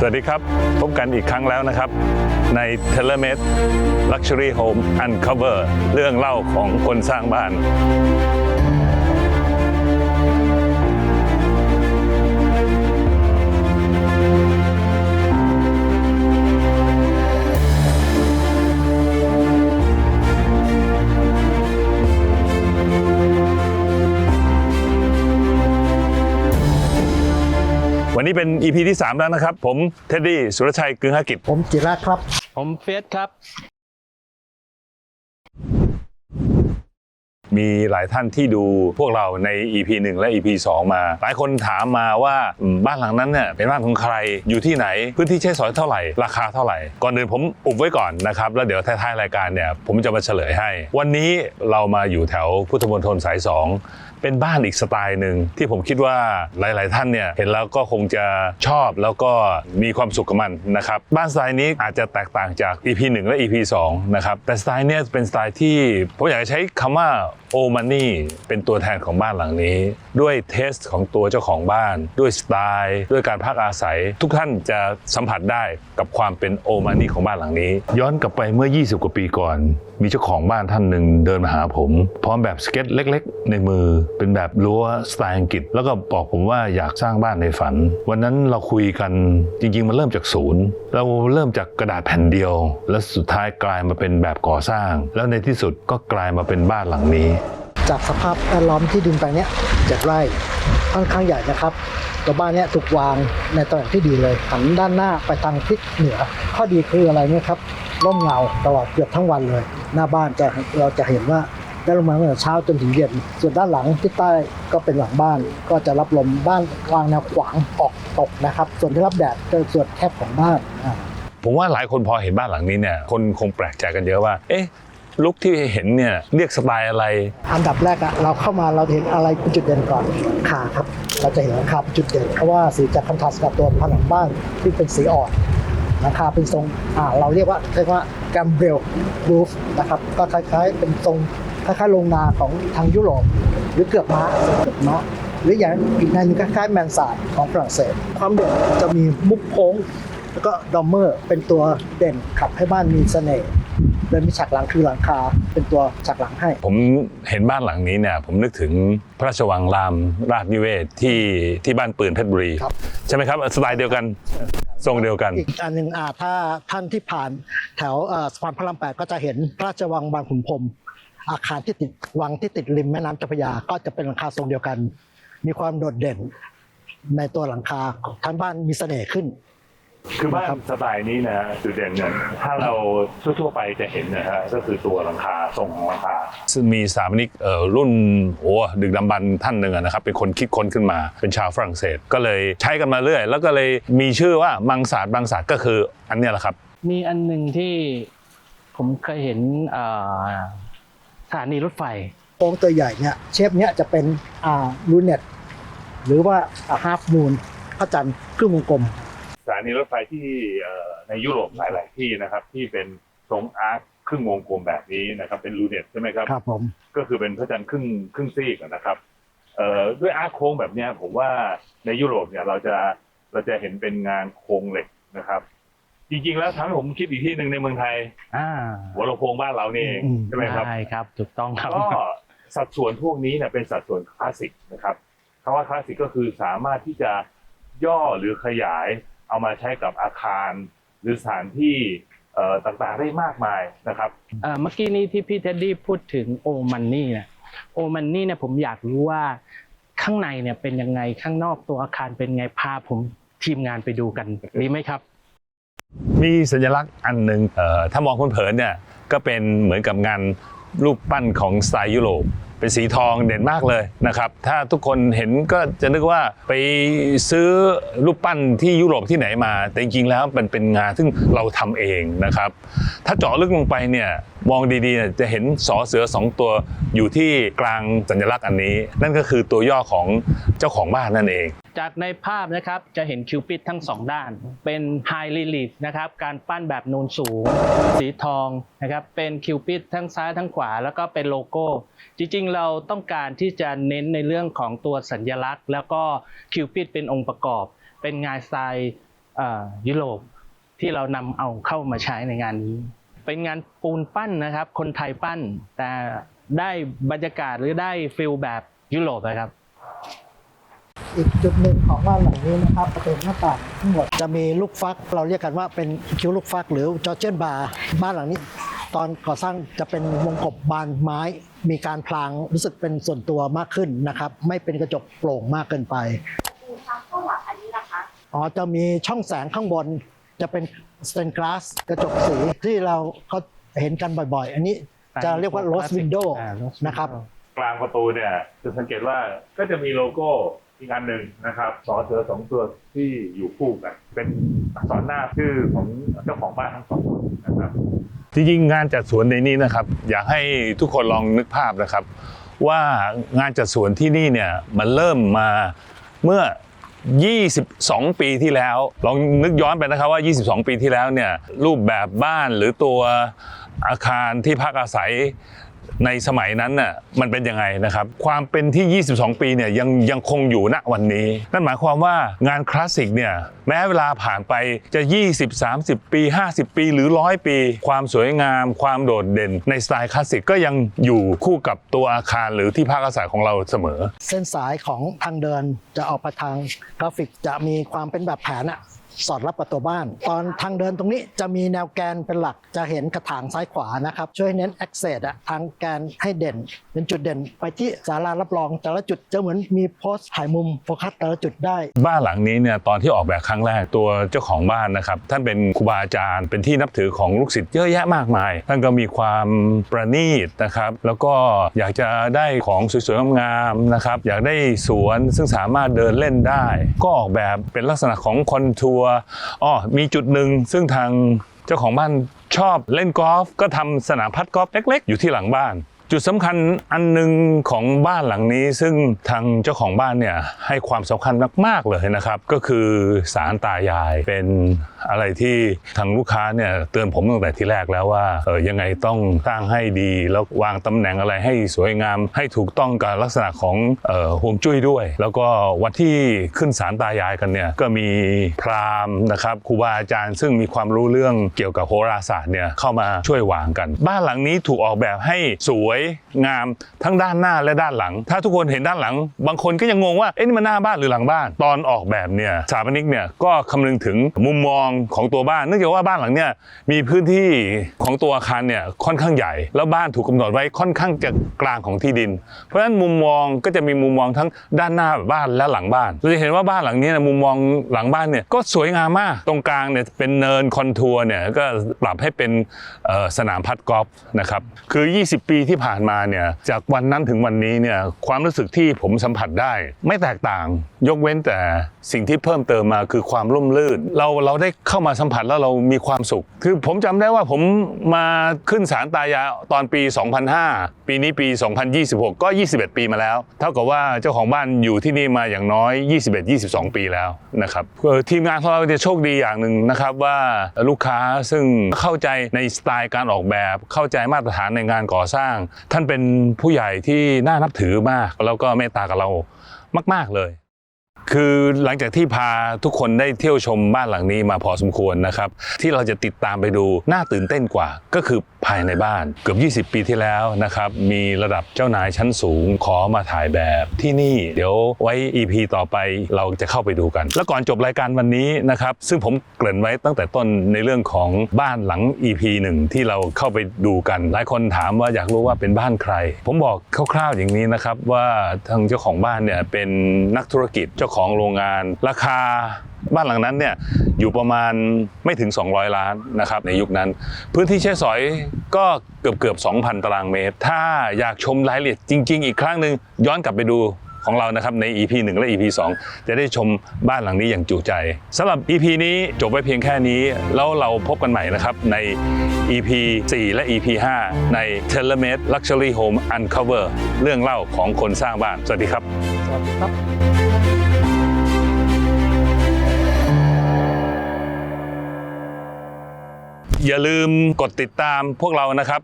สวัสดีครับ พบกันอีกครั้งแล้วนะครับใน t e l e m e d Luxury Home Uncover เรื่องเล่าของคนสร้างบ้าน EP ที่ 3 แล้วนะครับ ผมเท็ดดี้สุรชัยกึ่งหกิจ ผมจิระครับ ผมเฟสครับ มีหลายท่านที่ดูพวกเราใน EP 1 และ EP 2 มา หลายคนถามมาว่าอืมบ้านหลังนั้นเนี่ยเป็นบ้านของใครอยู่ที่ไหน พื้นที่ใช้สอยเท่าไหร่ ราคาเท่าไหร่ ก่อนอื่นผมอุบไว้ก่อนนะครับ แล้วเดี๋ยวท้ายๆรายการเนี่ยผมจะมาเฉลยให้ วันนี้เรามาอยู่แถวพุทธมณฑลสาย 2 เป็นบ้านอีกสไตล์หนึ่งที่ผมคิดว่าหลาย ๆ ท่านเนี่ยเห็นแล้วก็คงจะชอบแล้วก็มีความสุขกับมันนะครับบ้านสไตล์นี้อาจจะแตกต่างจาก EP 1 และ EP 2 นะครับแต่สไตล์เนี้ยเป็นสไตล์ที่ผมอยากจะใช้คำว่าโอมันนี่เป็นตัวแทนของบ้านหลังนี้ ด้วยเทสของตัวเจ้าของบ้าน ด้วยสไตล์ ด้วยการพักอาศัย ทุกท่านจะสัมผัสได้กับความเป็นโอมันนี่ของบ้านหลังนี้ ย้อนกลับไปเมื่อ 20 กว่าปีก่อน มีเจ้าของบ้านท่านหนึ่งเดินมาหาผม พร้อมแบบสเก็ตเล็ก ๆ ในมือเป็นแบบรั้วสไตล์อังกฤษ แล้วก็บอกผมว่าอยากสร้างบ้านในฝัน วันนั้นเราคุยกันจริง ๆ มันเริ่มจากศูนย์ เราเริ่มจากกระดาษแผ่นเดียว แล้วสุดท้ายกลายมาเป็นแบบก่อสร้าง แล้วในที่สุดก็กลายมาเป็นบ้านหลังนี้ จากสภาพแวดล้อมที่ดินแปลงเนี้ยเจ็ดไร่ค่อนข้างใหญ่นะครับตัวบ้านเนี้ยถูกวางในตำแหน่งที่ดีเลยหันด้านหน้าไปทางทิศเหนือ ข้อดีคืออะไรเนี่ยครับร่มเงาตลอดเกือบทั้งวันเลย หน้าบ้านจะเราจะเห็นว่า ได้ลมมาตั้งแต่เช้าจนถึงเย็น ส่วนด้านหลังทิศใต้ก็เป็นหลังบ้าน ก็จะรับลมบ้านวางแนวขวางออกตกนะครับ ส่วนที่รับแดดก็ส่วนแคบของบ้านอ่า ผมว่าหลายคนพอเห็นบ้านหลังนี้เนี่ย คนคงแปลกใจกันเยอะว่า เอ๊ะ ลุกที่เห็นเนี่ยเรียกสไตล์อะไร อันดับแรกอะเราเข้ามาเราเห็นอะไรเป็นจุดเด่นก่อนขาครับ เราจะเห็นราคาเป็นจุดเด่นเพราะว่าสีจะคอนทราสต์กับตัวผนังบ้านที่เป็นสีอ่อนราคาเป็นทรงอ่าเราเรียกว่าเรียกว่าแกมเบลรูฟนะครับก็คล้ายๆเป็นทรง คล้ายๆโรงนาของทางยุโรป หรือเกือบม้าเกือบม้าหรืออย่างอีกในหนึงคล้ายๆแมนซาร์ดของฝรั่งเศส ความเด่นจะมีมุกโค้ง แล้วก็ดอมเมอร์เป็นตัวเด่นขับให้บ้านมีเสน่ห์โดยมีฉากหลังคือหลังคาเป็นตัวฉากหลังให้ ผมเห็นบ้านหลังนี้เนี่ยผมนึกถึงพระราชวังรามราชนิเวศน์ที่ที่บ้านปืนเพชรบุรีครับใช่ไหมครับสไตล์เดียวกันทรงเดียวกัน อีกอันหนึ่งอ่าถ้าท่านที่ผ่านแถวเอ่อสะพานพระรามแปดก็จะเห็นพระราชวังบางขุนพรหม อาคารที่ติดวังที่ติดริมแม่น้ำเจ้าพระยาก็จะเป็นหลังคาทรงเดียวกัน มีความโดดเด่นในตัวหลังคาทั้งบ้านมีเสน่ห์ขึ้น คือบ้านสไตล์นี้นะจุดเด่นเนี่ยถ้าเราทั่วๆไปจะเห็นนะฮะก็คือตัวหลังคาทรงของหลังคา ซึ่งมีสถาปนิกเอ่อรุ่นโอ้ดึกดำบรรพ์ท่านหนึ่งอะนะครับ เป็นคนคิดค้นขึ้นมาเป็นชาวฝรั่งเศส ก็เลยใช้กันมาเรื่อย แล้วก็เลยมีชื่อว่ามังสาดมังสาดก็คืออันเนี้ยแหละครับ มีอันหนึ่งที่ผมเคยเห็นเอ่อ สถานีรถไฟโค้งตัวใหญ่เนี่ยเชฟเนี้ยจะเป็นอ่าลูเน็ตหรือว่าฮาฟมูนพระจันทร์ครึ่งวงกลมสถานีรถไฟที่เอ่อในยุโรปหลาย ๆ ที่นะครับ ที่เป็นทรงอาร์คครึ่งวงกลมแบบนี้นะครับ เป็นรูเน็ตใช่ไหมครับครับผมก็คือเป็นพระจันทร์ครึ่งครึ่งซีกอะนะครับเอ่อด้วยอาร์คโค้งแบบเนี้ยผมว่าในยุโรปเนี่ยเราจะเราจะเห็นเป็นงานโครงเหล็กนะครับ จริงๆแล้วทำให้ผมคิดอีกที่หนึ่งในเมืองไทย อ่าหัวลำโพงบ้านเรานี่เองอืมใช่ไหมครับ ใช่ครับ ถูกต้องครับ ก็สัดส่วนพวกนี้เนี่ยเป็นสัดส่วนคลาสสิกนะครับคำว่าคลาสสิกก็คือสามารถที่จะย่อหรือขยายเอามาใช้กับอาคาร หรือสถานที่เอ่อต่างๆได้มากมายนะครับ เอ่อเมื่อกี้นี้ที่พี่เท็ดดี้พูดถึงโอมันนี่เนี่ยโอมันนี่เนี่ยผมอยากรู้ว่าข้างในเนี่ยเป็นยังไงข้างนอกตัวอาคารเป็นไงพาผมทีมงานไปดูกันดีไหมครับ มีสัญลักษณ์อันหนึ่งถ้ามองคนเผินเนี่ยก็เป็นเหมือนกับงานรูปปั้นของสไตล์ยุโรปเป็นสีทองเด่นมากเลยนะครับ ถ้าทุกคนเห็นก็จะนึกว่าไปซื้อรูปปั้นที่ยุโรปที่ไหนมา แต่จริงๆแล้วมันเป็นงานซึ่งเราทำเองนะครับ ถ้าเจาะลึกลงไปเนี่ย มองดีๆเนี่ยจะเห็นสอเสือสองตัวอยู่ที่กลางสัญลักษณ์อันนี้ นั่นก็คือตัวย่อของเจ้าของบ้านนั่นเอง จากในภาพนะครับจะเห็นคิวปิดทั้งสองด้าน เป็นไฮลิลิฟนะครับการปั้นแบบนูนสูง สีทองนะครับเป็นคิวปิดทั้งซ้ายทั้งขวา แล้วก็เป็นโลโก้ จริงๆ เราต้องการที่จะเน้นในเรื่องของตัวสัญลักษณ์ แล้วก็คิวปิดเป็นองค์ประกอบ เป็นงานสไตล์ยุโรปที่เรานำเอาเข้ามาใช้ในงานนี้ เป็นงานปูนปั้นนะครับ คนไทยปั้น แต่ได้บรรยากาศหรือได้ฟิลแบบยุโรปนะครับ อีกจุดหนึ่งของบ้านหลังนี้นะครับประตูหน้าต่างทั้งหมดจะมีลูกฟัก เราเรียกกันว่าเป็นคิ้วลูกฟัก หรือจอร์เจนบาร์บ้านหลังนี้ ตอนก่อสร้างจะเป็นวงกบบานไม้ มีการพลางรู้สึกเป็นส่วนตัวมากขึ้นนะครับ ไม่เป็นกระจกโปร่งมากเกินไป ปูทางข้างหลังอันนี้นะคะ อ๋อจะมีช่องแสงข้างบนจะเป็นส เตนก l าสกระจกสีที่เราเขาเห็นกันบ่อยๆ อันนี้จะเรียกว่า rose window อ่า rose นะครับ window กลางประตูเนี่ยจะสังเกตว่าก็จะมีโลโก้อีกอันหนึ่งนะครับสอเสือสองตัวที่อยู่คู่กัน เป็นอักษรหน้าชื่อของเจ้าของบ้านทั้งสองคนนะครับจริงๆงานจัดสวนในนี้นะครับ อยากให้ทุกคนลองนึกภาพนะครับ ว่างานจัดสวนที่นี่เนี่ยมันเริ่มมาเมื่อ 22 ปีที่แล้ว ลองนึกย้อนไปนะครับว่า 22 ปีที่แล้วเนี่ยรูปแบบบ้านหรือตัวอาคารที่พักอาศัย ในสมัยนั้นน่ะมันเป็นยังไงนะครับ ความเป็นที่ 22 ปีเนี่ยยังยังคงอยู่ณวันนี้ นั่นหมายความว่างานคลาสสิกเนี่ยแม้เวลาผ่านไปจะ 20 30 ปี 50 ปี หรือ 100 ปี ความสวยงาม ความโดดเด่น ในสไตล์คลาสสิกก็ยังอยู่คู่กับตัวอาคารหรือที่พักอาศัยของเราเสมอ เส้นสายของทางเดินจะออกไปทางกราฟิกจะมีความเป็นแบบแผนอะ สอดรับกับตัวบ้าน ตอนทางเดินตรงนี้จะมีแนวแกนเป็นหลักจะเห็นกระถางซ้ายขวานะครับ ช่วยเน้น access อะทางแกนให้เด่น เป็นจุดเด่น ไปที่ศาลารับรอง แต่ละจุดจะเหมือนมีโพสต์ถ่ายมุมโฟกัสแต่ละจุดได้ บ้านหลังนี้เนี่ยตอนที่ออกแบบครั้งแรกตัวเจ้าของบ้านนะครับท่านเป็นครูบาอาจารย์ เป็นที่นับถือของลูกศิษย์เยอะแยะมากมาย ท่านก็มีความประณีตนะครับ แล้วก็อยากจะได้ของสวยๆงามๆนะครับอยากได้สวนซึ่งสามารถเดินเล่นได้ ก็ออกแบบเป็นลักษณะของคอนทัวร์อ๋อมีจุดหนึ่งซึ่งทางเจ้าของบ้านชอบเล่นกอล์ฟก็ทำสนามพัดกอล์ฟเล็ก ๆ อยู่ที่หลังบ้าน จุดสำคัญอันหนึ่งของบ้านหลังนี้ ซึ่งทางเจ้าของบ้านเนี่ยให้ความสำคัญมากๆเลยนะครับ ก็คือสารตายายเป็นอะไรที่ทางลูกค้าเนี่ยเตือนผมตั้งแต่ที่แรกแล้วว่าเออยังไงต้องสร้างให้ดี แล้ววางตำแหน่งอะไรให้สวยงาม ให้ถูกต้องกับลักษณะของเอ่อห่วงจุ้ยด้วย แล้วก็วันที่ขึ้นสารตายายกันเนี่ยก็มีพราหมณ์นะครับครูบาอาจารย์ ซึ่งมีความรู้เรื่องเกี่ยวกับโหราศาสตร์เนี่ยเข้ามาช่วยวางกัน บ้านหลังนี้ถูกออกแบบให้สวยงามทั้งด้านหน้าและด้านหลัง ถ้าทุกคนเห็นด้านหลัง บางคนก็ยังงงว่าเอ๊ะนี่มันหน้าบ้านหรือหลังบ้าน ตอนออกแบบเนี่ยสถาปนิกเนี่ยก็คำนึงถึงมุมมองของตัวบ้าน เนื่องจากว่าบ้านหลังเนี่ยมีพื้นที่ของตัวอาคารเนี่ยค่อนข้างใหญ่ แล้วบ้านถูกกำหนดไว้ค่อนข้างจะกลางของที่ดิน เพราะฉะนั้นมุมมองก็จะมีมุมมองทั้งด้านหน้าบ้านและหลังบ้านเราจะเห็นว่าบ้านหลังนี้นยมุมมองหลังบ้านเนี่ยก็สวยงามมากตรงกลางเนี่ยเป็นเนินคอนทัวร์เนี่ยก็ปรับให้เป็นสนามพัดกอล์ฟนะครับคือ 20 ปีที่ผ่านมาเนี่ยจากวันนั้นถึงวันนี้เนี่ยความรู้สึกที่ผมสัมผัสได้ ไม่แตกต่าง ยกเว้นแต่สิ่งที่เพิ่มเติมมาคือความร่มรื่น เราเราได้เข้ามาสัมผัสแล้วเรามีความสุข คือผมจำได้ว่าผมมาขึ้นศาลตายาตอนปี 2005 ปีนี้ปี 2026 ก็ 21 ปีมาแล้ว เท่ากับว่าเจ้าของบ้านอยู่ที่นี่มาอย่างน้อย 21-22 ปีแล้วนะครับทีมงานของเราจะโชคดีอย่างหนึ่งนะครับว่าลูกค้าซึ่งเข้าใจในสไตล์การออกแบบ เข้าใจมาตรฐานในงานก่อสร้างท่านเป็นผู้ใหญ่ที่น่านับถือมาก แล้วก็เมตตากับเรามาก ๆเลย คือหลังจากที่พาทุกคนได้เที่ยวชมบ้านหลังนี้มาพอสมควรนะครับ ที่เราจะติดตามไปดูน่าตื่นเต้นกว่าก็คือ ภายในบ้าน เกือบ 20 ปีที่แล้วนะครับมีระดับเจ้านายชั้นสูงขอมาถ่ายแบบที่นี่เดี๋ยวไว้ EP ต่อไปเราจะเข้าไปดูกัน แล้วก่อนจบรายการวันนี้นะครับซึ่งผมเกริ่นไว้ตั้งแต่ต้นในเรื่องของบ้านหลัง EP หนึ่งที่เราเข้าไปดูกัน หลายคนถามว่าอยากรู้ว่าเป็นบ้านใคร ผมบอกคร่าวๆอย่างนี้นะครับว่าทางเจ้าของบ้านเนี่ยเป็นนักธุรกิจเจ้าของโรงงานราคา บ้านหลังนั้นเนี่ยอยู่ประมาณไม่ถึง 200 ล้านนะครับในยุคนั้น พื้นที่ใช้สอยก็เกือบเกือบ2,000 ตารางเมตร ถ้าอยากชมรายละเอียดจริง ๆ อีกครั้งหนึ่งย้อนกลับไปดูของเรานะครับใน EP 1 และ EP 2 จะได้ชมบ้านหลังนี้อย่างจุใจสำหรับ EP นี้จบไว้เพียงแค่นี้ แล้วเราพบกันใหม่นะครับใน EP 4 และ EP 5 ใน t e l e m a d Luxury Home Uncover เรื่องเล่าของคนสร้างบ้าน สวัสดีครับ สวัสดีครับ อย่าลืมกดติดตามพวกเรานะครับ